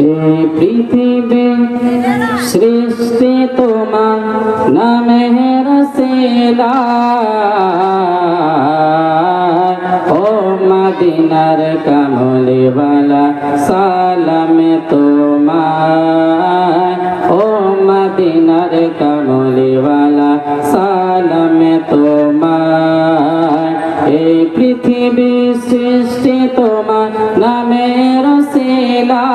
এই পৃথিবী সৃষ্টি তোমার নামের সেলা ও মদিনার কমলিওয়ালা, সালামে তোমার। ও মদিনার কমলিওয়ালা, সালামে তোমার। এই পৃথিবী সৃষ্টি তোমার নামের শিলা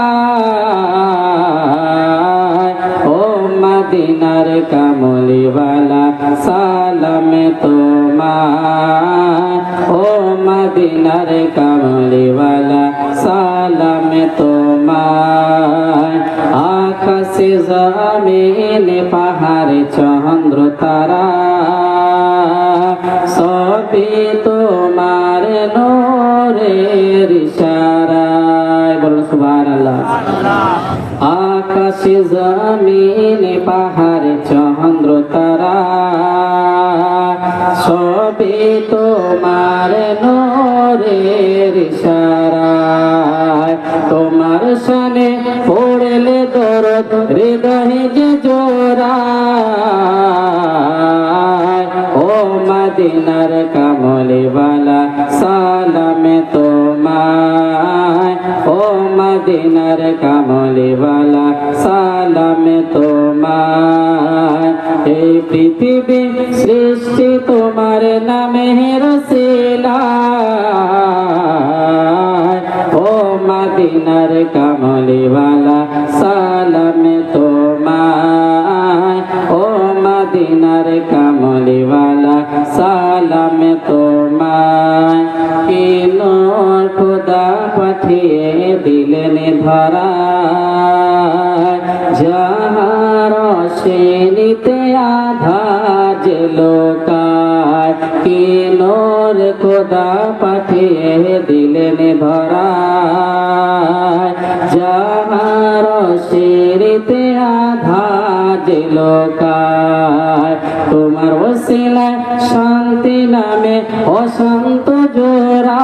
মদিনার কমলিওয়ালা, সালামে তোমার। ও মদিনার কমলিওয়ালা, সালামে তোমার। আকাশে জমিনে, পাহাড়ে চন্দ্র তারা। সবই তোমার নোরের ইশারায় আকাশে জমিনে পাহাড়ে চন্দ্র তারা। সবই তোমার নোরের তোমার সনে পড়লে দরদ, হৃদয় যে ও মদিনার কমলিওয়ালা, সালামে তোমায়। মদিনার কমলিওয়ালা, সালামে তোমায়। এই পৃথিবী সৃষ্টি তোমার নামে রসিলা ও মদিনার কমলিওয়ালা, সালামে তোমায়। ও মদিনার কমলিওয়ালা, সালামে তোমায়। ধরা, যাহার শ্রেণীতে আধার লোকায়, কিনোর খোদা পাঠিয়ে দিলেন ধরা যাহার শ্রেণীতে আধার লোকায়, তোমার ওসিলায় শান্তি নামে অশান্ত জোড়া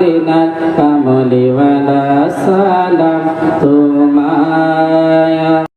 মদিনার কামলিওয়ালা সালাম তোমার